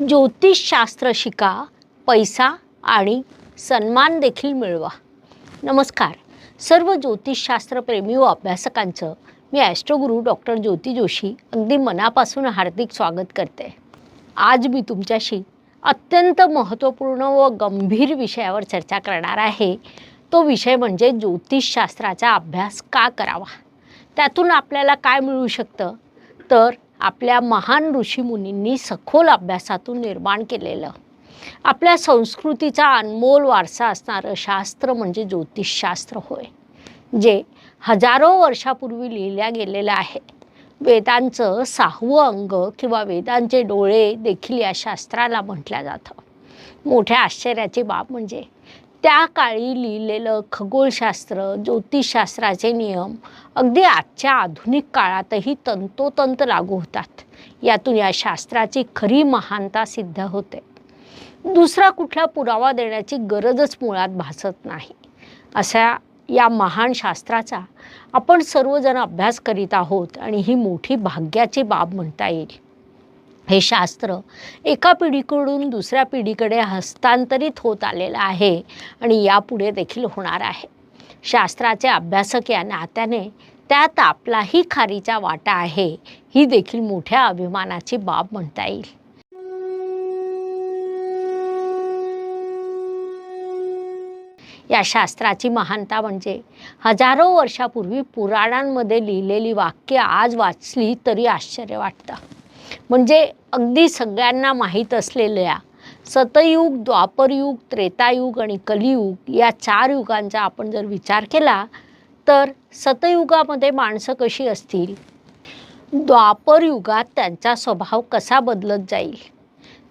ज्योतिषशास्त्र शिका पैसा आणि सन्मान देखील मिळवा. नमस्कार. सर्व ज्योतिषशास्त्रप्रेमी व अभ्यासकांचं मी ॲस्ट्रोगुरू डॉक्टर ज्योती जोशी अगदी मनापासून हार्दिक स्वागत करते. आज मी तुमच्याशी अत्यंत महत्त्वपूर्ण व गंभीर विषयावर चर्चा करणार आहे. तो विषय म्हणजे ज्योतिषशास्त्राचा अभ्यास का करावा? त्यातून आपल्याला काय मिळू शकतं? तर आपल्या महान ऋषीमुनींनी सखोल अभ्यासातून निर्माण केलेलं. आपल्या संस्कृतीचा अनमोल वारसा असणारं शास्त्र म्हणजे ज्योतिषशास्त्र होय. जे हजारो वर्षापूर्वी लिहिल्या गेलेलं आहे. वेदांचं सहावं अंग किंवा वेदांचे डोळे देखील या शास्त्राला म्हटलं जातं. मोठ्या आश्चर्याची बाब म्हणजे त्या काळी लिहिलेलं खगोलशास्त्र ज्योतिषशास्त्राचे नियम अगदी आजच्या आधुनिक काळातही तंतोतंत लागू होतात. यातून या शास्त्राची खरी महानता सिद्ध होते. दुसरा कुठला पुरावा देण्याची गरजच मुळात भासत नाही. अशा या महान शास्त्राचा आपण सर्वजण अभ्यास करीत आहोत आणि ही मोठी भाग्याची बाब म्हणता येईल. हे शास्त्र एका पिढीकडून दुसऱ्या पिढीकडे हस्तांतरित होत आलेलं आहे आणि यापुढे देखील होणार आहे. शास्त्राचे अभ्यासक या नात्याने त्यात आपलाही खारीचा वाटा आहे. ही देखील मोठ्या अभिमानाची बाब म्हणता येईल. या शास्त्राची महानता म्हणजे हजारो वर्षापूर्वी पुराणांमध्ये लिहिलेली वाक्य आज वाचली तरी आश्चर्य वाटतं. म्हणजे अगदी सगळ्यांना माहीत असलेल्या सतयुग द्वापरयुग त्रेतायुग आणि कलियुग या चार युगांचा आपण जर विचार केला तर सतयुगामध्ये माणसं कशी असतील? द्वापरयुगात त्यांचा स्वभाव कसा बदलत जाईल?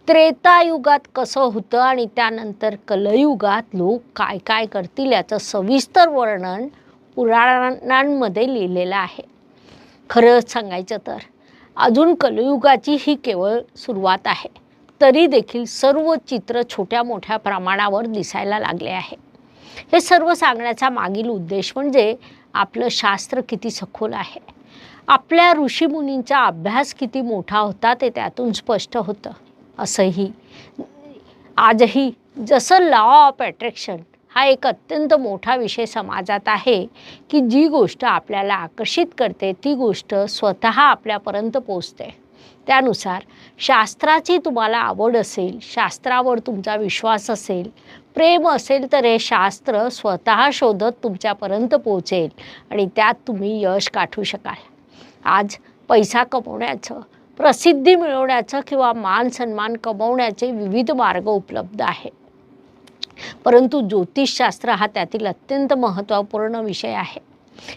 त्रेतायुगात कसं होतं आणि त्यानंतर कलयुगात लोक काय काय करतील याचं सविस्तर वर्णन पुराणांमध्ये लिहिलेलं आहे. खरंच सांगायचं तर अजून कलयुगाची ही केवळ सुरुवात आहे. तरी देखील सर्व चित्र छोट्या मोठ्या प्रमाणावर दिसायला लागले आहे. हे सर्व सांगण्याचा मागील उद्देश म्हणजे आपलं शास्त्र किती सखोल आहे. आपल्या ऋषीमुनींचा अभ्यास किती मोठा होता ते त्यातून स्पष्ट होतं. असंही आजही जसं लॉ ऑफ अट्रॅक्शन हा एक अत्यंत मोठा विषय समाजात आहे की जी गोष्ट आपल्याला आकर्षित करते ती गोष्ट स्वतः आपल्यापर्यंत पोचते त्यानुसार शास्त्राची तुम्हाला आवड असेल शास्त्रावर तुमचा विश्वास असेल प्रेम असेल तर हे शास्त्र स्वतः शोधत तुमच्यापर्यंत पोहोचेल आणि त्यात तुम्ही यश गाठू शकाल. आज पैसा कमवण्याचं प्रसिद्धी मिळवण्याचं किंवा मान सन्मान कमवण्याचे विविध मार्ग उपलब्ध आहे परंतु ज्योतिषशास्त्र हा त्यातील अत्यंत महत्त्वपूर्ण विषय आहे.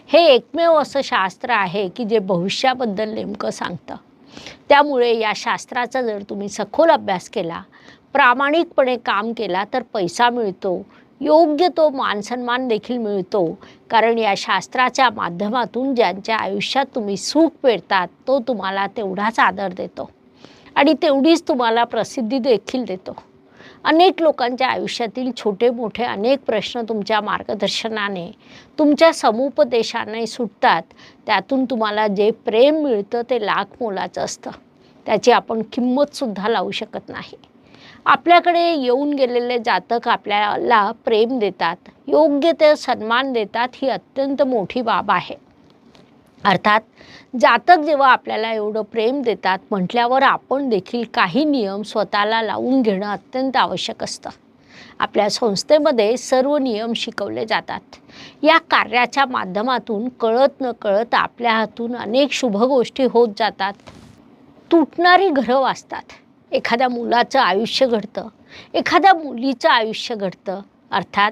हे एकमेव असं शास्त्र आहे की जे भविष्याबद्दल नेमकं सांगतं. त्यामुळे या शास्त्राचा जर तुम्ही सखोल अभ्यास केला प्रामाणिकपणे काम केला तर पैसा मिळतो. योग्य तो मानसन्मान देखील मिळतो. कारण या शास्त्राच्या माध्यमातून ज्यांच्या आयुष्यात तुम्ही सुख पेरतात तो तुम्हाला तेवढाच आदर देतो. आणि तेवढीच तुम्हाला प्रसिद्धी देखील देतो. अनेक लोकांच्या आयुष्यातील छोटे मोठे अनेक प्रश्न तुमच्या मार्गदर्शनाने तुमच्या समुपदेशाने सुटतात. त्यातून तुम्हाला जे प्रेम मिळतं ते लाख मोलाचं असतं. त्याची आपण किंमतसुद्धा लावू शकत नाही. आपल्याकडे येऊन गेलेले जातक आपल्याला प्रेम देतात. योग्य ते सन्मान देतात ही अत्यंत मोठी बाब आहे. अर्थात जातक जेव्हा आपल्याला एवढं प्रेम देतात म्हटल्यावर आपण देखील काही नियम स्वतःला लावून घेणं अत्यंत आवश्यक असतं. आपल्या संस्थेमध्ये सर्व नियम शिकवले जातात. या कार्याच्या माध्यमातून कळत न कळत आपल्या हातून अनेक शुभ गोष्टी होत जातात. तुटणारी घरं वाचतात. एखाद्या मुलाचं आयुष्य घडतं. एखाद्या मुलीचं आयुष्य घडतं. अर्थात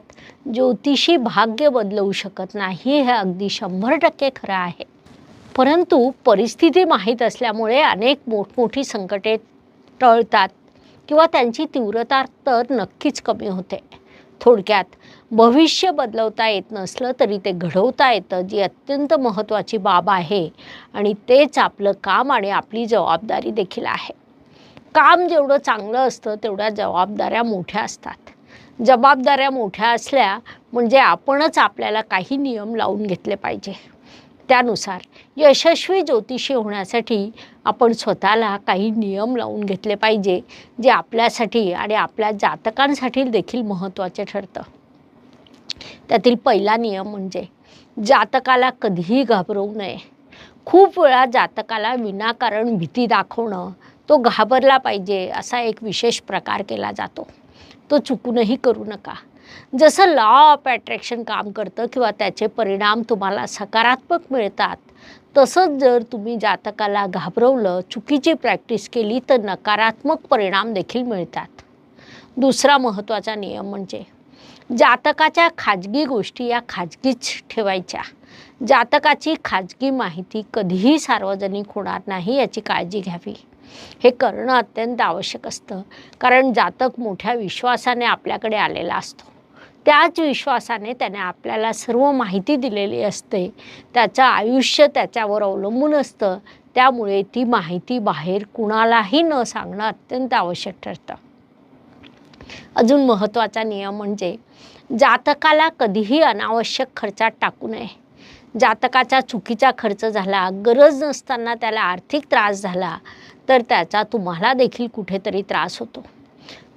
ज्योतिषी भाग्य बदलवू शकत नाही हे अगदी शंभर टक्के खरं आहे. परंतु परिस्थिती माहीत असल्यामुळे अनेक मोठमोठी संकटे टळतात किंवा त्यांची तीव्रता तर नक्कीच कमी होते. थोडक्यात भविष्य बदलवता येत नसलं तरी ते घडवता येतं जी अत्यंत महत्त्वाची बाब आहे आणि तेच आपलं काम आणि आपली जबाबदारी देखील आहे. काम जेवढं चांगलं असतं तेवढ्या जबाबदाऱ्या मोठ्या असतात. जबाबदाऱ्या मोठ्या असल्या म्हणजे आपणच आपल्याला काही नियम लावून घेतले पाहिजे. त्यानुसार यशस्वी ज्योतिषी होण्यासाठी आपण स्वतःला काही नियम लावून घेतले पाहिजे जे आपल्यासाठी आणि आपल्या जातकांसाठी देखील महत्त्वाचे ठरतं. त्यातील पहिला नियम म्हणजे जातकाला कधीही घाबरवू नये. खूप वेळा जातकाला विनाकारण भीती दाखवणं तो घाबरला पाहिजे असा एक विशेष प्रकार केला जातो. तो चुकूनही करू नका. जसं लॉ ऑफ अट्रॅक्शन काम करतं किंवा त्याचे परिणाम तुम्हाला सकारात्मक मिळतात तसंच जर तुम्ही जातकाला घाबरवलं चुकीची प्रॅक्टिस केली तर नकारात्मक परिणाम देखील मिळतात. दुसरा महत्त्वाचा नियम म्हणजे जातकाच्या खाजगी गोष्टी या खाजगीच ठेवायच्या. जातकाची खाजगी माहिती कधीही सार्वजनिक होणार नाही याची काळजी घ्यावी. हे करणं अत्यंत आवश्यक असतं कारण जातक मोठ्या विश्वासाने आपल्याकडे आलेला असतो. त्याच विश्वासाने त्याने आपल्याला सर्व माहिती दिलेली असते. त्याचं आयुष्य त्याच्यावर अवलंबून असतं. त्यामुळे ती माहिती बाहेर कुणालाही न सांगणं अत्यंत आवश्यक ठरतं. अजून महत्त्वाचा नियम म्हणजे जातकाला कधीही अनावश्यक खर्चात टाकू नये. जातकाचा चुकीचा खर्च झाला गरज नसताना त्याला आर्थिक त्रास झाला तर त्याचा तुम्हाला देखील कुठेतरी त्रास होतो.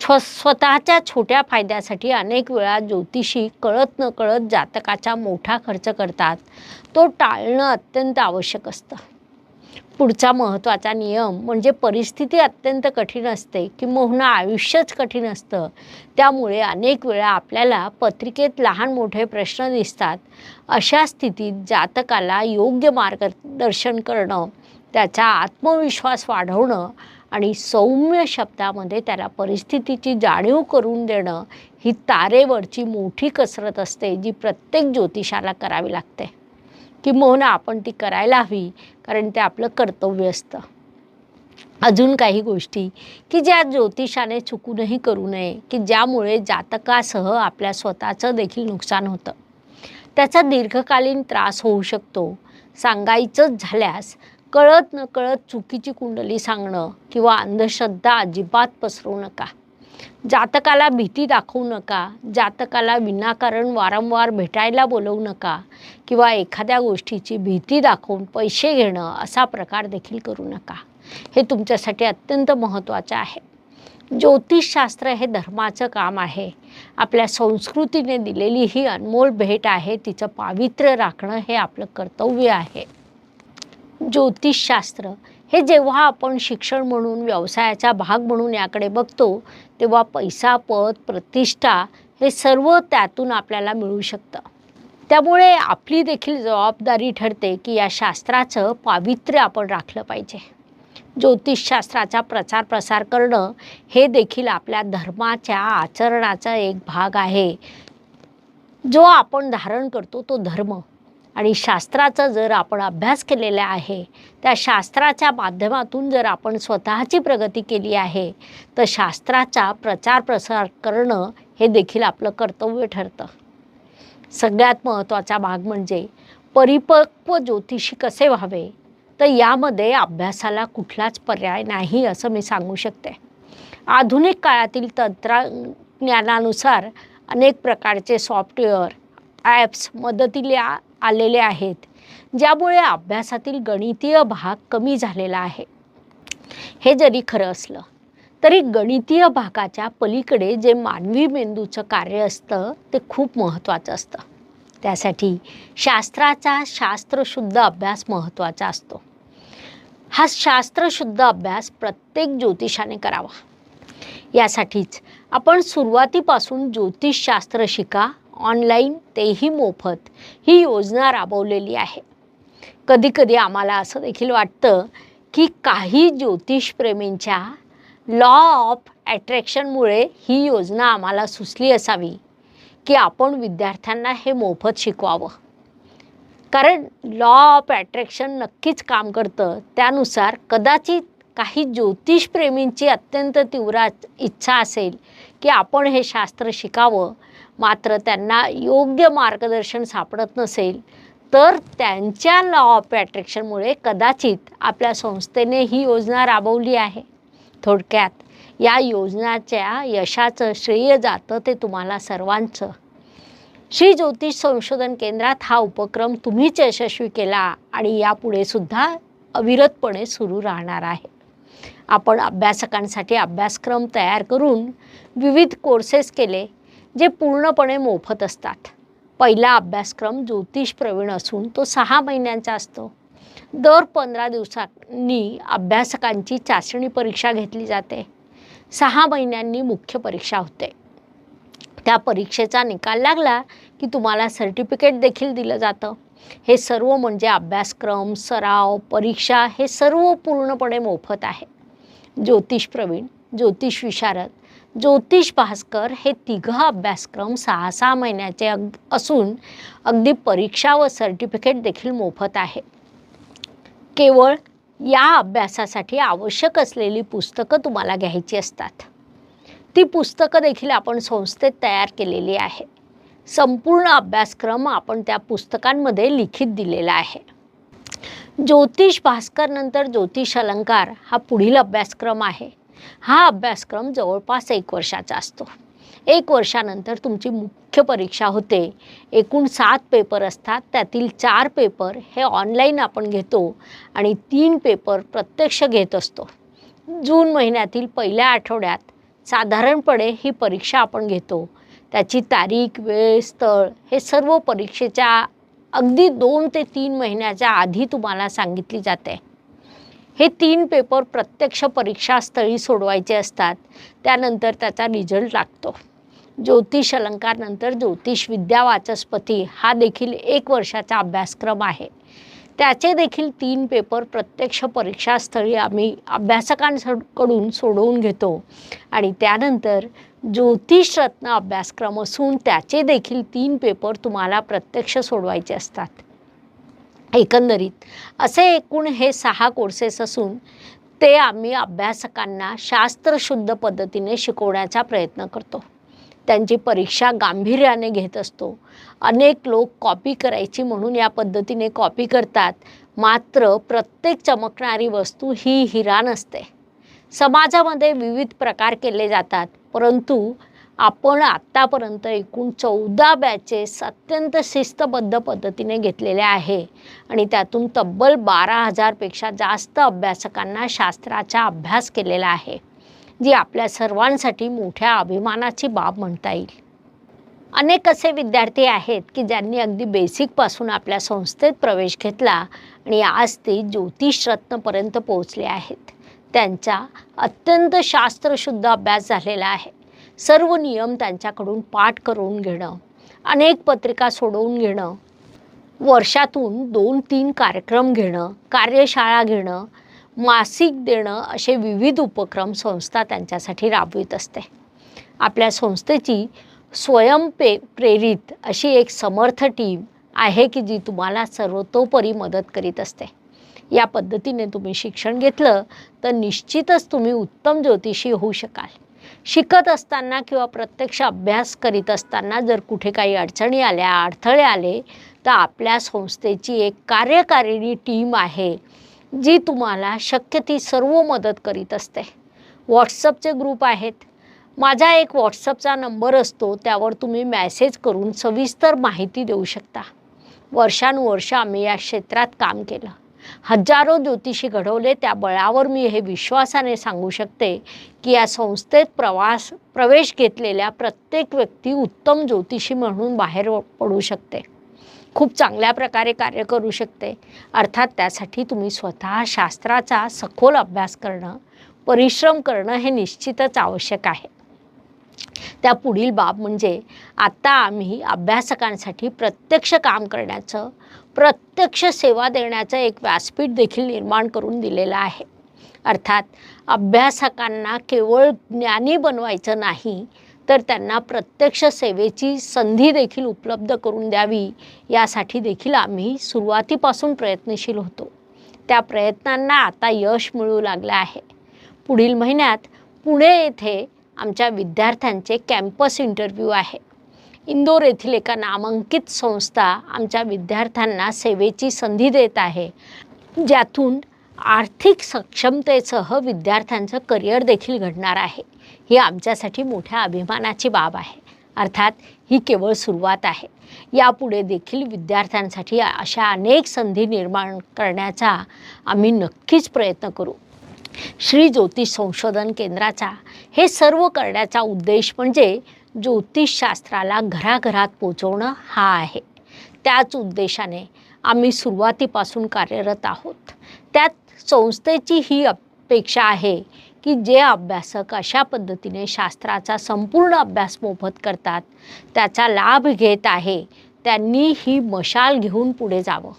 स्व स्वतःच्या छोट्या फायद्यासाठी अनेक वेळा ज्योतिषी कळत न कळत जातकाचा मोठा खर्च करतात. तो टाळणं अत्यंत आवश्यक असतं. पुढचा महत्त्वाचा नियम म्हणजे परिस्थिती अत्यंत कठीण असते किंबहुना आयुष्यच कठीण असतं. त्यामुळे अनेक वेळा आपल्याला पत्रिकेत लहान मोठे प्रश्न दिसतात. अशा स्थितीत जातकाला योग्य मार्गदर्शन करणं त्याचा आत्मविश्वास वाढवणं आणि सौम्य शब्दामध्ये त्याला परिस्थितीची जाणीव करून देणं ही तारेवरची मोठी कसरत असते जी प्रत्येक ज्योतिषाला करावी लागते. किंबहुना आपण ती करायला हवी कारण ते आपलं कर्तव्य असतं. अजून काही गोष्टी की ज्या ज्योतिषाने चुकूनही करू नये की ज्यामुळे जातकासह आपल्या स्वतःचं देखील नुकसान होतं. त्याचा दीर्घकालीन त्रास होऊ शकतो. सांगायचंच झाल्यास कळत न कळत चुकीची कुंडली सांगणं किंवा अंधश्रद्धा अजिबात पसरू नका. जातकाला भीती दाखवू नका. जातकाला विनाकारण वारंवार भेटायला बोलवू नका किंवा एखाद्या गोष्टीची भीती दाखवून पैसे घेणं असा प्रकार देखील करू नका. हे तुमच्यासाठी अत्यंत महत्त्वाचं आहे. ज्योतिषशास्त्र हे धर्माचं काम आहे. आपल्या संस्कृतीने दिलेली ही अनमोल भेट आहे. तिचं पावित्र्य राखणं हे आपलं कर्तव्य आहे. ज्योतिषशास्त्र हे जेव्हा आपण शिक्षण म्हणून व्यवसायाचा भाग म्हणून याकडे बघतो तेव्हा पैसा पद प्रतिष्ठा हे सर्व त्यातून आपल्याला मिळू शकतं. त्यामुळे आपली देखील जबाबदारी ठरते की या शास्त्राचं पावित्र्य आपण राखलं पाहिजे. ज्योतिषशास्त्राचा प्रचार प्रसार करणं हे देखील आपल्या धर्माच्या आचरणाचा एक भाग आहे. जो आपण धारण करतो तो धर्म. आणि शास्त्राचा जर आपण अभ्यास केलेला आहे त्या शास्त्राच्या माध्यमातून जर आपण स्वतःची प्रगती केली आहे तर शास्त्राचा प्रचार प्रसार करणं हे देखील आपलं कर्तव्य ठरतं. सगळ्यात महत्त्वाचा भाग म्हणजे परिपक्व ज्योतिषी कसे व्हावे? तर यामध्ये अभ्यासाला कुठलाच पर्याय नाही असं मी सांगू शकते. आधुनिक काळातील तंत्रज्ञानानुसार अनेक प्रकारचे सॉफ्टवेअर ॲप्स मदतीला आलेले आहेत ज्यामुळे अभ्यासातील गणितीय भाग कमी झालेला आहे. हे जरी खरं असलं तरी गणितीय भागाच्या पलीकडे जे मानवी मेंदूचं कार्य असतं ते खूप महत्त्वाचं असतं. त्यासाठी शास्त्राचा शास्त्रशुद्ध अभ्यास महत्त्वाचा असतो. हा शास्त्रशुद्ध अभ्यास प्रत्येक ज्योतिषाने करावा. यासाठीच आपण सुरुवातीपासून ज्योतिषशास्त्र शिका ऑनलाईन तेही मोफत ही योजना राबवलेली आहे. कधीकधी आम्हाला असं देखील वाटतं की काही ज्योतिषप्रेमींच्या लॉ ऑफ ॲट्रॅक्शनमुळे ही योजना आम्हाला सुचली असावी की आपण विद्यार्थ्यांना हे मोफत शिकवावं. कारण लॉ ऑफ ॲट्रॅक्शन नक्कीच काम करतं. त्यानुसार कदाचित काही ज्योतिषप्रेमींची अत्यंत तीव्र इच्छा असेल की आपण हे शास्त्र शिकावं. मात्र त्यांना योग्य मार्गदर्शन सापडत नसेल तर त्यांच्या लॉ ऑफ अट्रॅक्शनमुळे कदाचित आपल्या संस्थेने ही योजना राबवली आहे. थोडक्यात या योजनाच्या यशाचं श्रेय जातं ते तुम्हाला सर्वांचं. श्री ज्योतिष संशोधन केंद्रात हा उपक्रम तुम्हीच यशस्वी केला आणि यापुढे सुद्धा अविरतपणे सुरू राहणार आहे. आपण अभ्यासकांसाठी अभ्यासक्रम तयार करून विविध कोर्सेस केले जे पूर्णपणे मोफत असतात. पहिला अभ्यासक्रम ज्योतिष प्रवीण असून तो सहा महिन्यांचा असतो. दर पंधरा दिवसांनी अभ्यासकांची चाचणी परीक्षा घेतली जाते. सहा महिन्यांनी मुख्य परीक्षा होते. त्या परीक्षेचा निकाल लागला की तुम्हाला सर्टिफिकेट देखील दिलं जातं. हे सर्व म्हणजे अभ्यासक्रम सराव परीक्षा हे सर्व पूर्णपणे मोफत आहे. ज्योतिष प्रवीण ज्योतिष विशारद ज्योतिष भास्कर हे तिघं अभ्यासक्रम सहा सहा महिन्याचे अग असून अगदी परीक्षा व सर्टिफिकेट देखील मोफत आहे. केवळ या अभ्यासासाठी आवश्यक असलेली पुस्तकं तुम्हाला घ्यायची असतात. ती पुस्तकं देखील आपण संस्थेत तयार केलेली आहे. संपूर्ण अभ्यासक्रम आपण त्या पुस्तकांमध्ये लिखित दिलेला आहे. ज्योतिष भास्कर नंतर ज्योतिष अलंकार हा पुढील अभ्यासक्रम आहे. हा अभ्यासक्रम जवळपास एक वर्षाचा असतो. एक वर्षानंतर तुमची मुख्य परीक्षा होते. एकूण सात पेपर असतात. त्यातील चार पेपर हे ऑनलाईन आपण घेतो आणि तीन पेपर प्रत्यक्ष घेत असतो. जून महिन्यातील पहिल्या आठवड्यात साधारणपणे ही परीक्षा आपण घेतो. त्याची तारीख वेळ स्थळ हे सर्व परीक्षेच्या अगदी दोन ते तीन महिन्याच्या आधी तुम्हाला सांगितली जाते. हे तीन पेपर प्रत्यक्ष परीक्षास्थळी सोडवायचे असतात. त्यानंतर त्याचा रिझल्ट लागतो. ज्योतिष अलंकारनंतर ज्योतिष विद्या वाचस्पती हा देखील एक वर्षाचा अभ्यासक्रम आहे. त्याचे देखील तीन पेपर प्रत्यक्ष परीक्षास्थळी आम्ही अभ्यासकांकडून सोडवून घेतो. आणि त्यानंतर ज्योतिषरत्न अभ्यासक्रम असून त्याचे देखील तीन पेपर तुम्हाला प्रत्यक्ष सोडवायचे असतात. एकंदरीत असे एकूण हे सहा कोर्सेस असून ते आम्ही अभ्यासकांना शास्त्रशुद्ध पद्धतीने शिकवण्याचा प्रयत्न करतो. त्यांची परीक्षा गांभीर्याने घेत असतो. अनेक लोक कॉपी करायची म्हणून या पद्धतीने कॉपी करतात. मात्र प्रत्येक चमकणारी वस्तू ही हिरा नसते. समाजामध्ये विविध प्रकार केले जातात. परंतु आपण आत्तापर्यंत एकूण चौदा बॅचेस अत्यंत शिस्तबद्ध पद्धतीने घेतलेल्या आहे. आणि त्यातून तब्बल बारा हजारपेक्षा जास्त अभ्यासकांना शास्त्राचा अभ्यास केलेला आहे जी आपल्या सर्वांसाठी मोठ्या अभिमानाची बाब म्हणता येईल. अनेक असे विद्यार्थी आहेत की ज्यांनी अगदी बेसिकपासून आपल्या संस्थेत प्रवेश घेतला आणि आज ते ज्योतिषरत्नपर्यंत पोहोचले आहेत. त्यांचा अत्यंत शास्त्रशुद्ध अभ्यास झालेला आहे. सर्व नियम त्यांच्याकडून पाठ करून घेणं अनेक पत्रिका सोडवून घेणं वर्षातून दोन तीन कार्यक्रम घेणं कार्यशाळा घेणं मासिक देणं असे विविध उपक्रम संस्था त्यांच्यासाठी राबवित असते. आपल्या संस्थेची स्वयंपे प्रेरित अशी एक समर्थ टीम आहे की जी तुम्हाला सर्वतोपरी मदत करीत असते. या पद्धतीने तुम्ही शिक्षण घेतलं तर निश्चितच तुम्ही उत्तम ज्योतिषी होऊ शकाल. शिकत असताना किंवा प्रत्यक्ष अभ्यास करीत असताना जर कुठे काही अडचणी आल्या अडथळे आले तर आपल्या संस्थेची एक कार्यकारिणी टीम आहे जी तुम्हाला शक्य ती सर्व मदत करीत असते. व्हॉट्सअपचे ग्रुप आहेत. माझा एक व्हॉट्सअपचा नंबर असतो त्यावर तुम्ही मॅसेज करून सविस्तर माहिती देऊ शकता. वर्षानुवर्ष आम्ही या क्षेत्रात काम केलं. हजारो ज्योतिषी घडवले त्या बळावर मी हे विश्वासाने सांगू शकते की या संस्थेत प्रवास प्रवेश घेतलेल्या प्रत्येक व्यक्ती उत्तम ज्योतिषी म्हणून बाहेर पडू शकते. खूप चांगल्या प्रकारे कार्य करू शकते. अर्थात त्यासाठी तुम्ही स्वतः शास्त्राचा सखोल अभ्यास करणं परिश्रम करणं हे निश्चितच आवश्यक आहे. त्या पुढील बाब म्हणजे आत्ता आम्ही अभ्यासकांसाठी प्रत्यक्ष काम करण्याचं प्रत्यक्ष सेवा देण्याचं एक व्यासपीठ देखील निर्माण करून दिलेलं आहे. अर्थात अभ्यासकांना केवळ ज्ञानी बनवायचं नाही तर त्यांना प्रत्यक्ष सेवेची संधी देखील उपलब्ध करून द्यावी यासाठी देखील आम्ही सुरुवातीपासून प्रयत्नशील होतो. त्या प्रयत्नांना आता यश मिळू लागलं आहे. पुढील महिन्यात पुणे येथे आमच्या विद्यार्थ्यांचे कॅम्पस इंटरव्ह्यू आहे. इंदोर येथील एका नामांकित संस्था आमच्या विद्यार्थ्यांना सेवेची संधी देत आहे. ज्यातून आर्थिक सक्षमतेसह विद्यार्थ्यांचं करिअर देखील घडणार आहे. ही आमच्यासाठी मोठ्या अभिमानाची बाब आहे. अर्थात ही केवळ सुरुवात आहे. यापुढे देखील विद्यार्थ्यांसाठी अशा अनेक संधी निर्माण करण्याचा आम्ही नक्कीच प्रयत्न करू. श्री ज्योतिष संशोधन केंद्राचा. हे सर्व करण्याचा उद्देश म्हणजे ज्योतिषशास्त्राला घराघरात पोचवणं हा आहे. त्याच उद्देशाने आम्ही सुरुवातीपासून कार्यरत आहोत. त्यात संस्थेची ही अपेक्षा आहे की जे अभ्यासक अशा पद्धतीने शास्त्राचा संपूर्ण अभ्यास मोफत करतात त्याचा लाभ घेत आहे त्यांनी ही मशाल घेऊन पुढे जावं.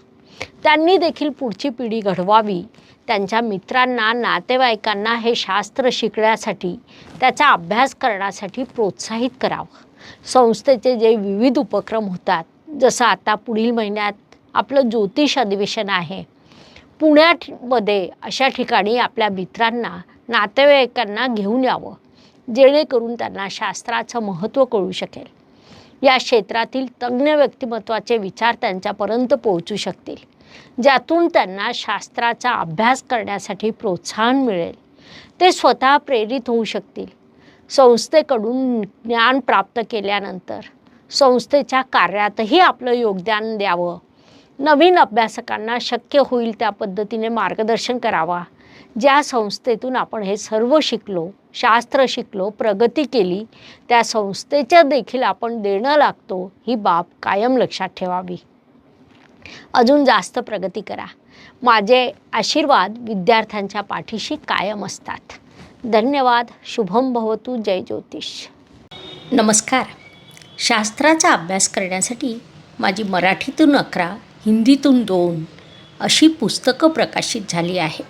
त्यांनी देखील पुढची पिढी घडवावी. त्यांच्या मित्रांना नातेवाईकांना हे शास्त्र शिकण्यासाठी त्याचा अभ्यास करण्यासाठी प्रोत्साहित करावं. संस्थेचे जे विविध उपक्रम होतात जसं आता पुढील महिन्यात आपलं ज्योतिष अधिवेशन आहे. पुण्यामध्ये अशा ठिकाणी आपल्या मित्रांना नातेवाईकांना घेऊन यावं जेणेकरून त्यांना शास्त्राचं महत्त्व कळू शकेल. या क्षेत्रातील तज्ज्ञ व्यक्तिमत्वाचे विचार त्यांच्यापर्यंत पोहोचू शकतील. ज्यातून त्यांना शास्त्राचा अभ्यास करण्यासाठी प्रोत्साहन मिळेल. ते स्वतः प्रेरित होऊ शकतील. संस्थेकडून ज्ञान प्राप्त केल्यानंतर संस्थेच्या कार्यातही आपलं योगदान द्यावं. नवीन अभ्यासकांना शक्य होईल त्या पद्धतीने मार्गदर्शन करावा. ज्या संस्थेतून आपण हे सर्व शिकलो शास्त्र शिकलो प्रगती केली त्या संस्थेच्या देखील आपण देणं लागतो ही बाब कायम लक्षात ठेवावी. अजून जास्त प्रगती करा. माझे आशीर्वाद विद्यार्थ्यांच्या पाठीशी कायम असतात. धन्यवाद. शुभम भवतु. जय ज्योतिष. नमस्कार. शास्त्राचा अभ्यास करण्यासाठी माझी मराठीतून अकरा हिंदीतून दोन अशी पुस्तकं प्रकाशित झाली आहे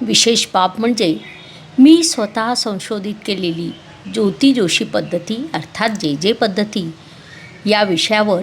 विशेष बाब म्हणजे मी स्वतः संशोधित केलेली ज्योती जोशी पद्धती अर्थात जे जे पद्धती या विषयावर